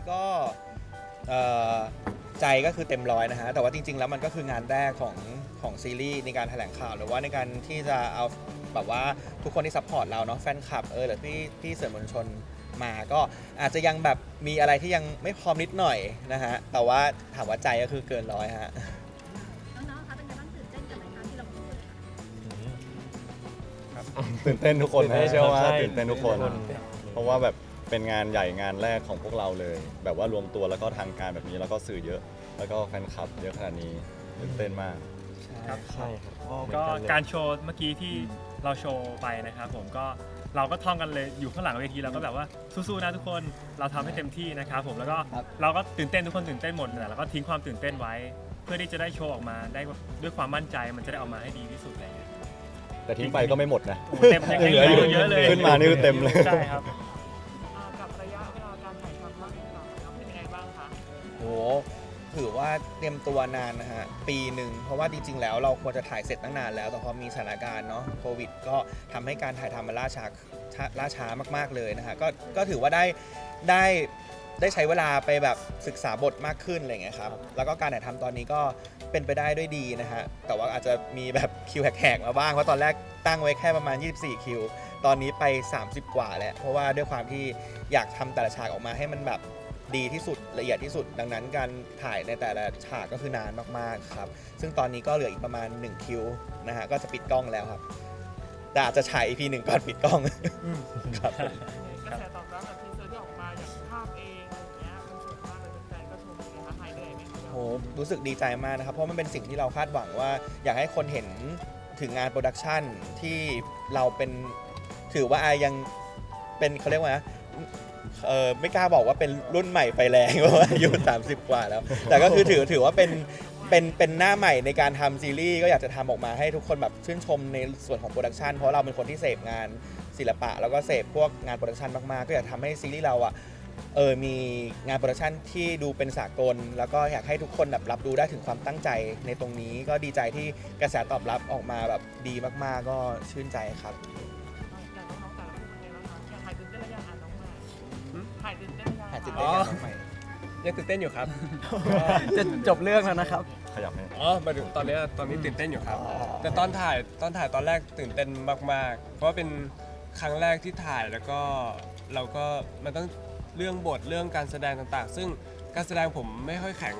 วันนี้ก็เอ่อใจก็คือเต็มร้อยนะฮะ แต่ว่าจริง ๆ แล้วมันก็คืองานแรกของของซีรีส์ในการแถลงข่าว หรือว่าในการที่จะเอาแบบว่าทุกคนที่ซัพพอร์ตเราเนาะแฟนคลับเออหรือพี่พี่สื่อมวลชนมาก็อาจจะยังแบบมีอะไรที่ยังไม่พร้อมนิดหน่อยนะฮะ แต่ว่าถามว่าใจก็คือเกินร้อยฮะ น้องๆคะเป็นไงบ้างตื่นเต้นกับรายการที่เราพูดค่ะตื่นเต้นทุกคนตื่นเต้นะนเชื่อว่าใช่ตื่นเต้นทุกคน เพราะว่าแบบ เป็นงานใหญ่งานแรกของพวกเราเลย แบบว่ารวมตัวแล้วก็ทางการแบบนี้แล้วก็สื่อเยอะ แล้วก็แฟนคลับเยอะขนาดนี้ตื่นเต้นมาก ครับใช่ครับก็เหมือนนเลยการโชว์เมื่อกี้ที่เราโชว์ไปนะครับผมก็เราก็ท่องกันเลยอยู่ข้างหลังเวทีเราก็แบบว่าสู้ๆนะทุกคนเราทำให้เต็มที่นะครับผมแล้วก็ครับเราก็ตื่นเต้นทุกคนตื่นเต้นหมดแต่เราก็ทิ้งความตื่นเต้นไว้ เพื่อที่จะได้โชว์ออกมาได้ด้วยความมั่นใจมันจะได้ออกมาให้ดีที่สุดอะไรเลยแต่ทิ้งไปก็ไม่หมดนะโอ้เต็มยังเหลืออยู่เยอะเลยขึ้นมานี่คือเต็มเลยใช่ครับ ถือว่าเตรียมตัวนานนะฮะปีหนึ่งเพราะว่าจริงๆ แล้วเราควรจะถ่ายเสร็จตั้งนานแล้ว แต่พอมีสถานการณ์เนาะโควิด ก็ทำให้การถ่ายทำมันล่าช้าช้าล่าช้ามากๆเลยนะฮะก็ก็ถือว่าได้ได้ได้ใช้เวลาไปแบบศึกษาบทมากขึ้นอะไรอย่างเงี้ยครับแล้วก็การถ่ายทำตอนนี้ก็เป็นไปได้ด้วยดีนะฮะแต่ว่าอาจจะมีแบบคิวแหกๆมาบ้างเพราะตอนแรกตั้งไว้แค่ประมาณ 24 คิว ตอนนี้ไป 30 กว่าแล้วเพราะว่าด้วยความที่อยากทำแต่ละฉากออกมาให้มันแบบ ดีที่สุดละเอียดที่สุด ดังนั้นการถ่ายในแต่ละฉากก็คือนานมากๆครับ ซึ่งตอนนี้ก็เหลืออีกประมาณ 1 คิวนะฮะก็จะปิดกล้องแล้วครับแต่อาจจะฉาย EP หนึ่งก่อนปิดกล้องครับผมกระแสตอบรับกับทีเซอร์ที่ออกมาอย่างภาพเองอะไรอย่างเงี้ยมันสวยมากเลยแฟนๆก็ชมเลยนะคะหายเหนื่อยไหมคะโหรู้สึกดีใจมากนะครับ เพราะมันเป็นสิ่งที่เราคาดหวังว่า อยากให้คนเห็นถึงงานโปรดักชันที่เราเป็นถือว่าอายังเป็นเขาเรียกว่าไงนะ เออไม่กล้าบอกว่าเป็นรุ่นใหม่ไฟแรงเพราะว่าอายุ30 กว่าแล้ว แต่ก็คือถือถือว่าเป็นเป็นเป็นหน้าใหม่ในการทำซีรีส์ก็อยากจะทำออกมาให้ทุกคนแบบชื่นชมในส่วนของโปรดักชันเพราะเราเป็นคนที่เสพงานศิลปะ แล้วก็เสพพวกงานโปรดักชันมาก ๆ ก็อยากทำให้ซีรีส์เราอะเออมีงานโปรดักชันที่ดูเป็นสากล แล้วก็อยากให้ทุกคนแบบรับรู้ได้ถึงความตั้งใจในตรงนี้ ก็ดีใจที่กระแสตอบรับออกมาแบบดีมาก ๆ ก็ชื่นใจครับายตื่นเต้นยังหาจิตคะได้ยังน้องใหม่ ยังตื่นเต้นอยู่ครับ จะจบเรื่องแล้วนะครับ ขยับให้อ๋อหมายถึงตอนนี้ตอนนี้ตื่นเต้นอยู่ครับแต่ตอนถ่ายตอนถ่ายตอนแรกตื่นเต้นมาก ๆ เพราะว่าเป็นครั้งแรกที่ถ่ายแล้วก็เราก็มันต้องเรื่องบทเรื่องการแสดงต่างๆ ซึ่งการแสดงผมไม่ค่อยแข็ง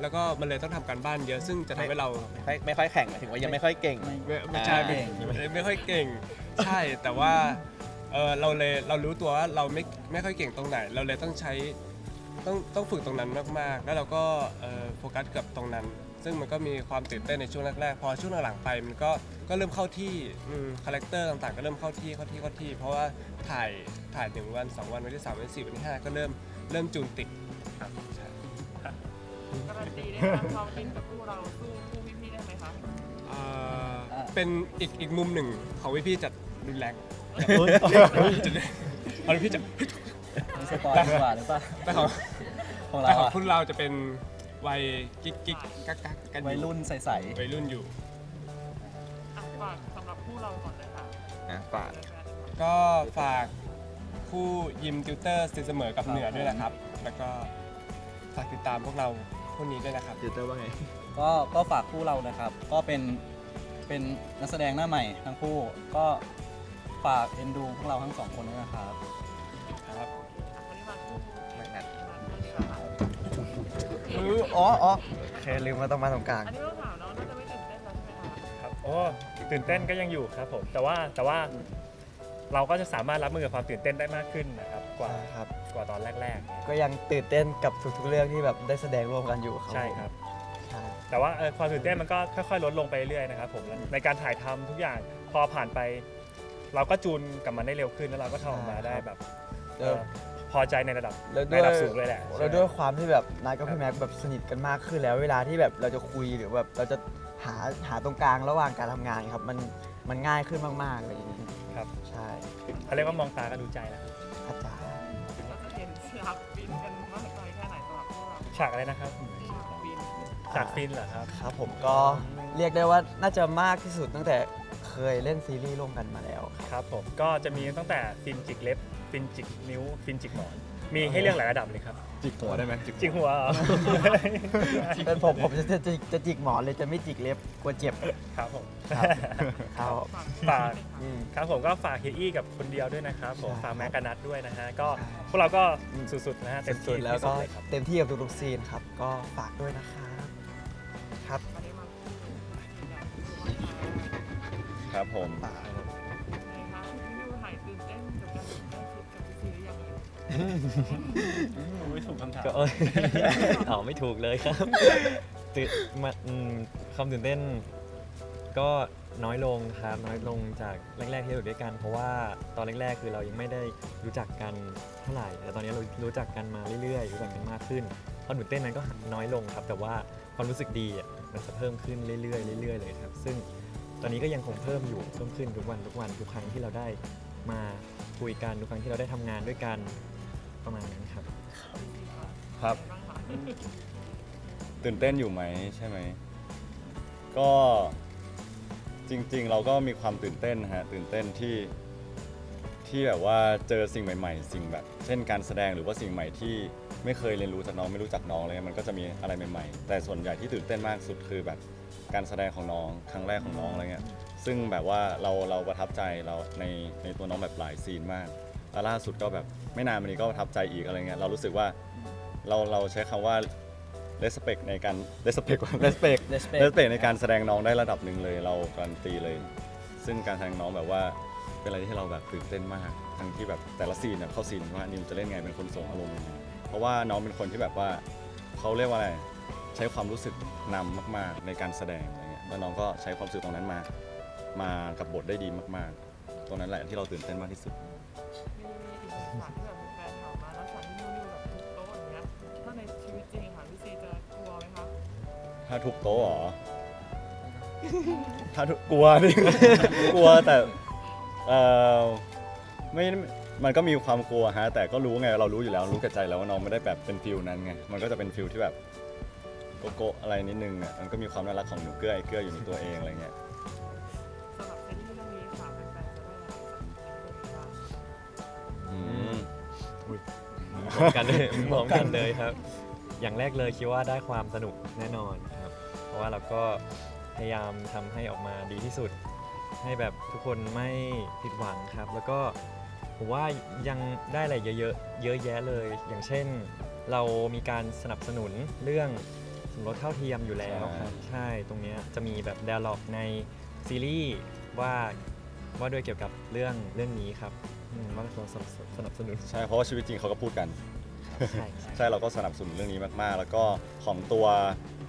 แล้วก็มันเลยต้องทำการบ้านเยอะ ซึ่งจะทำให้เราไม่ไม่ค่อยแข่งหมายถึงว่ายังไม่ค่อยเก่ง ไม่ไม่ใช่ไม่อ่าไม่ไม่ค่อยเก่ง ใช่แต่ว่า เออเราเลยเรารู้ตัวว่าเราไม่ไม่ค่อยเก่งตรงไหน เราเลยต้องใช้ต้องต้องฝึกตรงนั้นมากๆ แล้วเราก็เอ่อโฟกัสกับตรงนั้น ซึ่งมันก็มีความตื่นเต้นในช่วงแรกๆ พอช่วงหลังๆไปมันก็ก็เริ่มเข้าที่คาแรคเตอร์ต่างๆ ก็เริ่มเข้าที่เข้าที่เข้าที่ เพราะว่าถ่ายถ่ายหนึ่งวันสองวันวันที่สามวันที่สี่วันที่ห้าก็เริ่มเริ่มจูนติดครับใช่การันตีได้ไหมความฟินกับคู่เราสู้คู่พี่ๆได้ไหมคะเอ่อเป็นอีกอีกมุมหนึ่งของวิพี่จัดรุนแรง เอาพี่จัดมีสปอยล์ดีกว่าหรือเปล่าแต่ของของแต่เราของอะคุณเราจะเป็นวัยกิ๊กกิ๊กกักกักกันอวัยรุ่นใสวัยรุ่นอยู่ อะฝากสำหรับคู่เราก่อนเลยค่ะนะฝาก ก็ฝากคู่ยิมติวเตอร์สินเสมอกับเหนือด้วยนะครับ แล้วก็ฝากติดตามพวกเราคู่นี้ด้วยนะครับจิตเตอร์ว่าไง ๆก็ก็ฝากคู่เรานะครับ ก็เป็นเป็นนักแสดงหน้าใหม่ทั้งคู่ก็ ฝากเอ็นดูพวกเราทั้งสองคนด้วยนะครับครับวันนี้มาคู่หนักอันนี้ค่ะอ๋ออ๋อโอเคลืมมาต้องมาตรงกลางอันนี้ต้องถามเนาะน่าจะไม่ตื่นเต้นแล้วใช่ไหมคะครับโอ้ตื่นเต้นก็ยังอยู่ครับผมแต่ว่าแต่ว่าเราก็จะสามารถรับมือกับความตื่นเต้นได้มากขึ้นนะครับกว่าครับกว่าตอนแรกก็ยังตื่นเต้นกับทุกๆเรื่องที่แบบได้แสดงร่วมกันอยู่ครับๆใช่ครับใช่แต่ว่าเอ่อความตื่นเต้นมันก็ค่อยๆลดลงไปเรื่อยๆนะครับผมในการถ่ายทำทุกอย่างพอผ่านไป เราก็จูนกับมันได้เร็วขึ้นแล้วเราก็ทำออกมาได้แบบเอ่อพอใจในระดับแล้วในด้วย ระดับสูงเลยแหละแล้วด้วยความที่แบบนายกับพี่แม็กแบบสนิทกันมากขึ้นแล้วเวลาที่แบบเราจะคุยหรือแบบเราจะหาหาตรงกลางระหว่างการทำงานครับมันมันง่ายขึ้นมากๆเลยางนี้ครับใช่เขาเรียกว่ามองตาก็รู้ใจแล้วอาจารย์เราจะเห็นฉากฟินกันมากน้อยแค่ไหนสำหรับพวกเราฉากอะไรนะครับฉากฟิน ฉากฟินเหรอครับ ครับผมก็เรียกได้ว่าน่าจะมากที่สุดตั้งแต่ เคยเล่นซีรีส์ร่วมกันมาแล้วครับครับผมก็จะมีตั้งแต่ฟินจิกเล็บฟินจิกนิ้วฟินจิกหมอน มีให้เลือกหลายระดับเลยครับ จิกหัวได้ไหมจริงหัวเหรอ เป็นผมผมจะจะจะจะจิกหมอนเลยจะไม่จิกเล็บกลัวเจ็บครับผม ครับครับ ฝาก อืม ครับผมก็ฝากเฮียอี้กับคนเดียวด้วยนะครับผมใช่ฝากแม็กกานัทด้วยนะฮะก็พวกเราก็สุดๆนะฮะเต็มสุที่ดๆแล้วก็ที่สุดเยครับ เต็มที่กับทุกๆซีนครับ ก็ฝากด้วยนะครับ ครับ ครับผมไงคะพี่นิวหายตื่นเต้นกับการทำคลิปกับพี่ซีหรือยังเอ่ยไม่ถูกคำถามก็เอ้ยเอาไม่ถูกเลยครับตื่นมาอืมความตื่นเต้น ก็น้อยลงครับน้อยลงจากแรก ๆที่เราอยู่ด้วยกัน เพราะว่าตอนแรกๆคือเรายังไม่ได้รู้จักกันเท่าไหร่แต่ตอนนี้เรารู้จักกันมาเรื่อยๆ รู้จักกันมากขึ้นความตื่นเต้นนั้นก็น้อยลงครับ แต่ว่าความรู้สึกดีอะมันจะเพิ่มขึ้นเรื่อยๆเรื่อยๆเลยครับ ซึ่งต อนนี้ก็ยังคงเพิ่มอยู่เพิ่มขึ้นทุกวันทุกวันทุกครั้งที่เราได้มาคุยกันทุกครั้งที่เราได้ทำงานด้วยกันประมาณนั้นครับ ครับ ตื่นเต้นอยู่ไหมใช่ไหม ก็จริงๆ เราก็มีความตื่นเต้นฮะตื่นเต้นที่ ที่แบบว่าเจอสิ่งใหม่ ๆ สิ่งแบบ เช่นการแสดงหรือว่าสิ่งใหม่ที่ไม่เคยเรียนรู้จากน้องไม่รู้จักน้องเลยมันก็จะมีอะไรใหม่ ๆ แต่ส่วนใหญ่ที่ตื่นเต้นมากสุดคือแบบการแสดงของน้องครั้งแรกของน้องอะไรเงี้ยซึ่งแบบว่าเราเราประทับใจเราในในตัวน้องแบบหลายซีนมากแล้วล่าสุดก็แบบไม่นานมานี้ก็ประทับใจอีกอะไรเงี้ยเรารู้สึกว่าเราเราใช้คำว่า respect ในการ respect respect respect เลสเปกในการแสดงน้องได้ระดับหนึ่งเลยเราการันตีเลย ซึ่งการแสดงน้องแบบว่า เป็นอะไรที่เราแบบตื่นเต้นมาก ทั้งที่แบบแต่ละซีนเนี่ยเข้าซีนว่านิวจะเล่นไงเป็นคนส่งอารมณ์ยังไงเพราะว่าน้องเป็นคนที่แบบว่าเขาเรียกว่าอะไรใช้ความรู้สึกนำมาก ๆ ในการแสดงอะไรเงี้ยแล้วน้องก็ใช้ความรู้สึกตรงนั้นมา มากับบทได้ดีมาก ๆ ตรงนั้นแหละที่เราตื่นเต้นมากที่สุดมีอีกหนึ่งฉากที่แบบแฟนถามมาแล้วฉากที่นิวนิวแบบทุบโต๊ะอย่างเงี้ยถ้าในชีวิตจริงค่ะพี่ซีจะกลัวไหมคะถ้าทุบโต๊ะเหรอ ถ้าทุบกลัวดิ กลัวแต่ เออไม่มันก็มีความกลัวฮะแต่ก็รู้ไงเรารู้อยู่แล้วรู้กับใจแล้วว่าน้องไม่ได้แบบเป็นฟิลนั้นไงมันก็จะเป็นฟิลที่แบบโกโก้อะไรนิดนึงอะมันก็มีความน่ารักของหนูเกื้อไอ้เกื้ออยู่ในตัวเองอะไรเงี้ยสำหรับซีรีส์เรื่องนี้ค่ะแฟนๆจะได้อะไรจากเรื่องนี้บ้างอืมพร้อมกันเลยพร้อมกันเลยครับ อย่างแรกเลยคิดว่าได้ความสนุกแน่นอนครับ เพราะว่าเราก็พยายามทำให้ออกมาดีที่สุด ให้แบบทุกคนไม่ผิดหวังครับ แล้วก็ผมว่ายังได้อะไรเยอะๆเยอะแยะเลย อย่างเช่น เรามีการสนับสนุนเรื่องสมรสเท่าเทียมอยู่แล้วครับ ใช่ตรงเนี้ยจะมีแบบด a ล็อกในซีรีส์ว่าว่าด้วยเกี่ยวกับเรื่องเรื่องนี้ครับอืมว่าเราสนับสนับสนุน ใช่เพราะว่าชีวิตจริงเขาก็พูดกัน ใช่ใช่เราก็สนับสนุนเรื่องนี้มากๆ แล้วก็ของตัว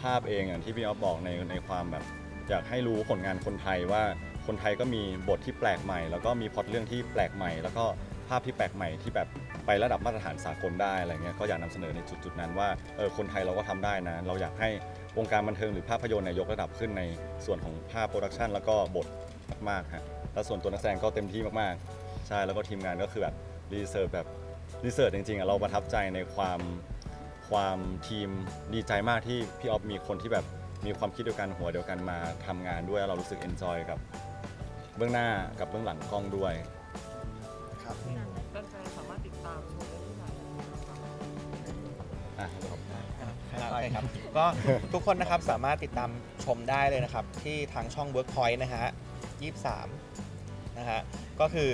ภาพเองอย่างที่พี่อ๊อฟบอกในในความแบบ อยากให้รู้ผลงานคนไทยว่า คนไทยก็มีบทที่แปลกใหม่ แล้วก็มีพล็อตเรื่องที่แปลกใหม่ แล้วก็ภาพที่แปลกใหม่ที่แบบไประดับมาตรฐานสากลได้อะไรเงี้ยก็อยากนำเสนอในจุดๆนั้นว่าเออคนไทยเราก็ทำได้นะ เราอยากให้วงการบันเทิงหรือภาพยนตร์เนี่ยยกระดับขึ้นในส่วนของภาพโปรดักชันแล้วก็บทมากๆฮะแล้วส่วนตัวนักแสดงก็เต็มที่มากๆ ใช่แล้วก็ทีมงานก็คือแบบรีเสิร์ฟแบบรีเสิร์ชจริงๆอะเราประทับใจในความความทีมดีใจมากที่พี่ออฟมีคนที่แบบมีความคิดเดียวกันหัวเดียวกันมาทำงานด้วยเรารู้สึกเอนจอยกับ เบื้องหน้ากับเบื้องหลังกล้องด้วยครับแฟนๆสามารถติดตามชมได้ที่ไหนบ้างคะอะโอเคครับ ก็ทุกคนนะครับสามารถติดตามชมได้เลยนะครับ ที่ทางช่อง Workpoint นะฮะ 23 นะฮะก็คือ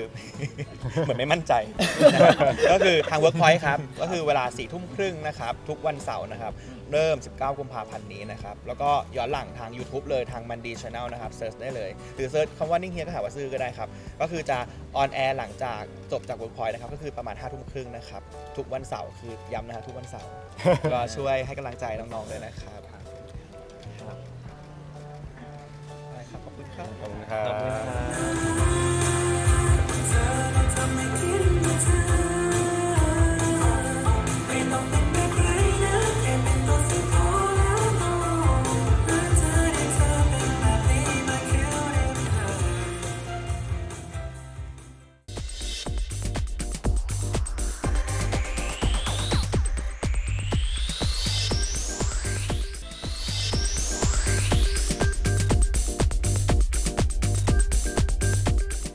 เหมือนไม่มั่นใจนะครับก็คือทาง Workpoint ครับ ก็คือเวลา4ทุ่มครึ่งนะครับ ทุกวันเสาร์นะครับ เริ่ม 19 กุมภาพันธ์นี้นะครับ แล้วก็ย้อนหลังทาง YouTube เลยทางมันดีช n แนลนะครับเซิร์ชได้เลย หรือเซิร์ชคำว่านิ่งเฮียก็หาว่าซื้อก็ได้ครับ ก็คือจะออนแอร์หลังจากจบจาก Workpoint นะครับ ก็คือประมาณ5ทุ่มครึ่งนะครับ ทุกวันเสาร์คือย้ำนะฮะทุกวันเสาร์ ก็ช่วยให้กำลังใจน้องๆด้วยนะครับได้ครับขอบคุณครับ ขอบคุณครัขอบคุณบครับ